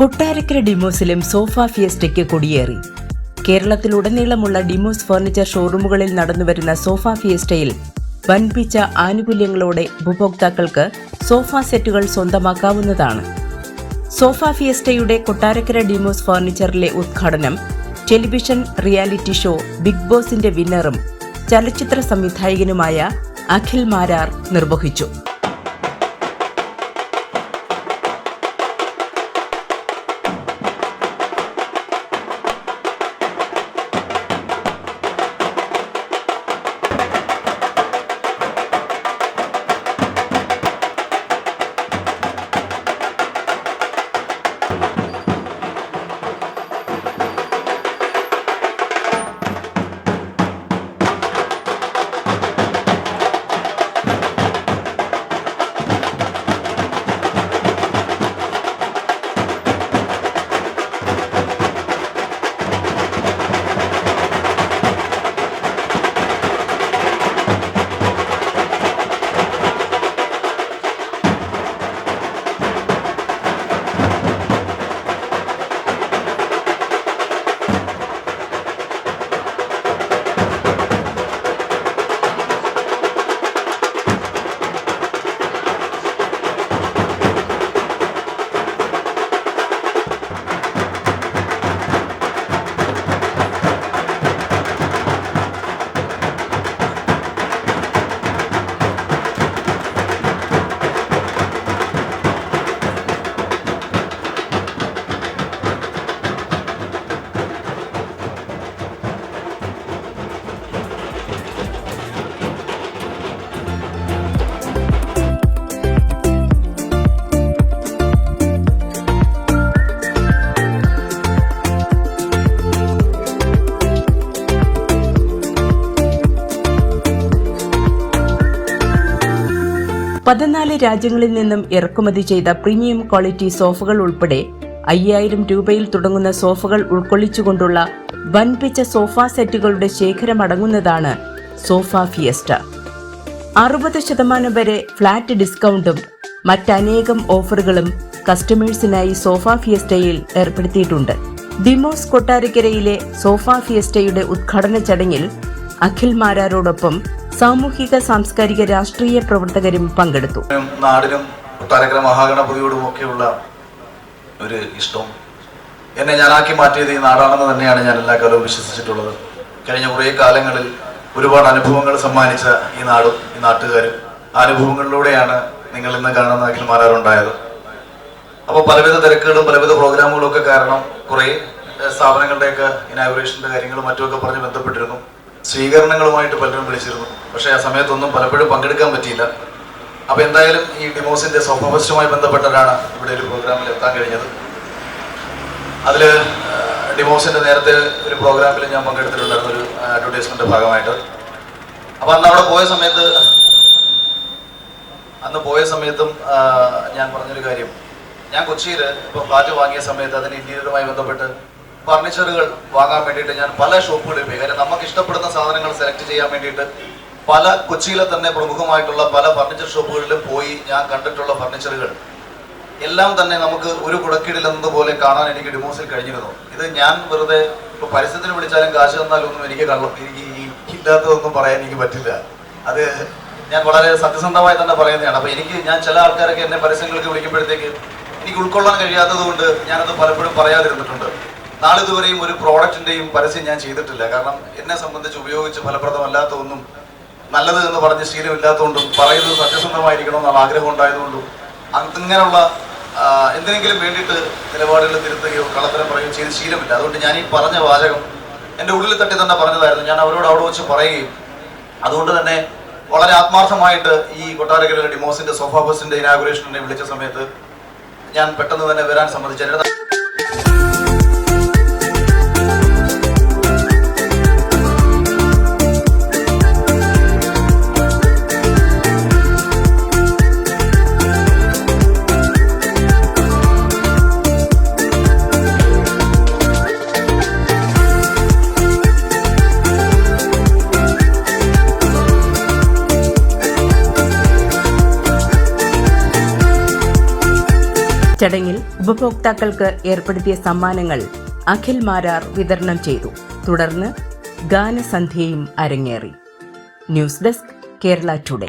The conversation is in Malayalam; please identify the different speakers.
Speaker 1: കൊട്ടാരക്കര ഡിമോസിലും സോഫ ഫിയസ്റ്റയ്ക്ക് കൊടിയേറി. കേരളത്തിലുടനീളമുള്ള ഡിമോസ് ഫർണിച്ചർ ഷോറൂമുകളിൽ നടന്നുവരുന്ന സോഫ ഫിയസ്റ്റയിൽ വൻപിച്ച ആനുകൂല്യങ്ങളോടെ ഉപഭോക്താക്കൾക്ക് സോഫ സെറ്റുകൾ സ്വന്തമാക്കാവുന്നതാണ്. സോഫ ഫിയസ്റ്റയുടെ കൊട്ടാരക്കര ഡിമോസ് ഫർണിച്ചറിലെ ഉദ്ഘാടനം ടെലിവിഷൻ റിയാലിറ്റി ഷോ ബിഗ് ബോസിന്റെ വിന്നറും ചലച്ചിത്ര സംവിധായകനുമായ അഖിൽ മാരാർ നിർവഹിച്ചു. പതിനാല് രാജ്യങ്ങളിൽ നിന്നും ഇറക്കുമതി ചെയ്ത പ്രീമിയം ക്വാളിറ്റി സോഫകൾ ഉൾപ്പെടെ അയ്യായിരം രൂപയിൽ തുടങ്ങുന്ന സോഫകൾ ഉൾക്കൊള്ളിച്ചുകൊണ്ടുള്ള വൻപിച്ച സോഫ സെറ്റുകളുടെ ശേഖരമടങ്ങുന്നതാണ് സോഫ ഫിയസ്റ്റ. അറുപത് ശതമാനം വരെ ഫ്ലാറ്റ് ഡിസ്കൗണ്ടും മറ്റനേകം ഓഫറുകളും കസ്റ്റമേഴ്സിനായി സോഫ ഫിയസ്റ്റയിൽ ഏർപ്പെടുത്തിയിട്ടുണ്ട്. ഡിമോസ് കൊട്ടാരക്കരയിലെ സോഫ ഫിയസ്റ്റയുടെ ഉദ്ഘാടന ചടങ്ങിൽ അഖിൽ മാരാരോടൊപ്പം സാമൂഹിക സാംസ്കാരിക രാഷ്ട്രീയ പ്രവർത്തകരും പങ്കെടുത്തു ും.
Speaker 2: നാടിനും കൊട്ടാരക്കര മഹാഗണപതിയോടും ഒക്കെയുള്ള ഒരു ഇഷ്ടം. എന്നെ ഞാനാക്കി മാറ്റിയത് ഈ നാടാണെന്ന് തന്നെയാണ് ഞാൻ എല്ലാ കാലവും വിശ്വസിച്ചിട്ടുള്ളത്. കഴിഞ്ഞ കുറേ കാലങ്ങളിൽ ഒരുപാട് അനുഭവങ്ങൾ സമ്മാനിച്ച ഈ നാടും ഈ നാട്ടുകാരും ആ അനുഭവങ്ങളിലൂടെയാണ് നിങ്ങൾ ഇന്ന് കാണുന്ന അഖിൽ മാറാറുണ്ടായത് അപ്പോൾ പലവിധ തിരക്കുകളും പലവിധ പ്രോഗ്രാമുകളും ഒക്കെ കാരണം കുറേ സ്ഥാപനങ്ങളുടെയൊക്കെ ഇനാഗുറേഷന്റെ കാര്യങ്ങളും മറ്റുമൊക്കെ പറഞ്ഞ് ബന്ധപ്പെട്ടിരുന്നു. സ്വീകരണങ്ങളുമായിട്ട് പലരും വിളിച്ചിരുന്നു. പക്ഷേ ആ സമയത്തൊന്നും പലപ്പോഴും പങ്കെടുക്കാൻ പറ്റിയില്ല. അപ്പോൾ എന്തായാലും ഈ ഡിമോസിന്റെ സ്വഭാവസ്റ്റുമായി ബന്ധപ്പെട്ടവരാണ് ഇവിടെ ഒരു പ്രോഗ്രാമിൽ എത്താൻ കഴിഞ്ഞത്. അതിൽ ഡിമോസിന്റെ നേരത്തെ ഒരു പ്രോഗ്രാമിൽ ഞാൻ പങ്കെടുത്തിട്ടുണ്ടായിരുന്നു ഒരു അഡ്വർടൈസ്മെന്റ് ഭാഗമായിട്ട്. അപ്പോൾ അന്ന് അവിടെ പോയ സമയത്ത് അന്ന് പോയ സമയത്തും ഞാൻ പറഞ്ഞൊരു കാര്യം. ഞാൻ കൊച്ചിയിൽ ഇപ്പോൾ ഫ്ലാറ്റ് വാങ്ങിയ സമയത്ത് അതിന് ഇന്റീരിയറുമായി ബന്ധപ്പെട്ട് ഫർണിച്ചറുകൾ വാങ്ങാൻ വേണ്ടിയിട്ട് ഞാൻ പല ഷോപ്പുകളിൽ പോയി. കാര്യം നമുക്ക് ഇഷ്ടപ്പെടുന്ന സാധനങ്ങൾ സെലക്ട് ചെയ്യാൻ വേണ്ടിയിട്ട് പല കൊച്ചിയിലെ തന്നെ പ്രമുഖമായിട്ടുള്ള പല ഫർണിച്ചർ ഷോപ്പുകളിലും പോയി ഞാൻ കണ്ടിട്ടുള്ള ഫർണിച്ചറുകൾ എല്ലാം തന്നെ നമുക്ക് ഒരു കുടക്കീടിൽ എന്നതുപോലെ കാണാൻ എനിക്ക് ഡിമോസിൽ കഴിഞ്ഞിരുന്നു. ഇത് ഞാൻ വെറുതെ ഇപ്പൊ പരസ്യത്തിന് വിളിച്ചാലും കാശ് തന്നാലും ഒന്നും എനിക്ക് കള്ളം എനിക്ക് ഇല്ലാത്തതൊന്നും പറയാൻ എനിക്ക് പറ്റില്ല. അത് ഞാൻ വളരെ സത്യസന്ധമായി തന്നെ പറയുന്നതാണ്. അപ്പൊ എനിക്ക് ഞാൻ ചില ആൾക്കാരൊക്കെ എന്നെ പരസ്യങ്ങൾക്ക് വിളിക്കുമ്പോഴത്തേക്ക് എനിക്ക് ഉൾക്കൊള്ളാൻ കഴിയാത്തത് കൊണ്ട് ഞാനത് പലപ്പോഴും പറയാതിരുന്നിട്ടുണ്ട്. നാളിതുവരെയും ഒരു പ്രോഡക്റ്റിന്റെയും പരസ്യം ഞാൻ ചെയ്തിട്ടില്ല. കാരണം എന്നെ സംബന്ധിച്ച് ഉപയോഗിച്ച് ഫലപ്രദമല്ലാത്ത ഒന്നും നല്ലത് എന്ന് പറഞ്ഞ് ശീലമില്ലാത്തതുകൊണ്ടും പറയുന്നത് സത്യസന്ധമായിരിക്കണം എന്നുള്ള ആഗ്രഹം ഉണ്ടായതുകൊണ്ടും അങ്ങനെയുള്ള എന്തിനെങ്കിലും വേണ്ടിയിട്ട് നിലപാടുകൾ തിരുത്തുകയോ കള്ളത്തരം പറയുകയോ ചെയ്ത് ശീലമില്ല. അതുകൊണ്ട് ഞാൻ ഈ പറഞ്ഞ വാചകം എന്റെ ഉള്ളിൽ തട്ടി തന്നെ പറഞ്ഞതായിരുന്നു. ഞാൻ അവരോട് അവിടെ വെച്ച് പറയുകയും അതുകൊണ്ട് തന്നെ വളരെ ആത്മാർത്ഥമായിട്ട് ഈ കൊട്ടാരക്കര ഡിമോസിന്റെ സോഫ ബസിന്റെ ഇനാഗുറേഷൻ എന്നെ വിളിച്ച സമയത്ത് ഞാൻ പെട്ടെന്ന് തന്നെ വരാൻ സമ്മതിച്ചു.
Speaker 1: ചടങ്ങിൽ ഉപഭോക്താക്കൾക്ക് ഏർപ്പെടുത്തിയ സമ്മാനങ്ങൾ അഖിൽ മാരാർ വിതരണം ചെയ്തു. തുടർന്ന് ഗാനസന്ധ്യയും അരങ്ങേറി. News desk Kerala today.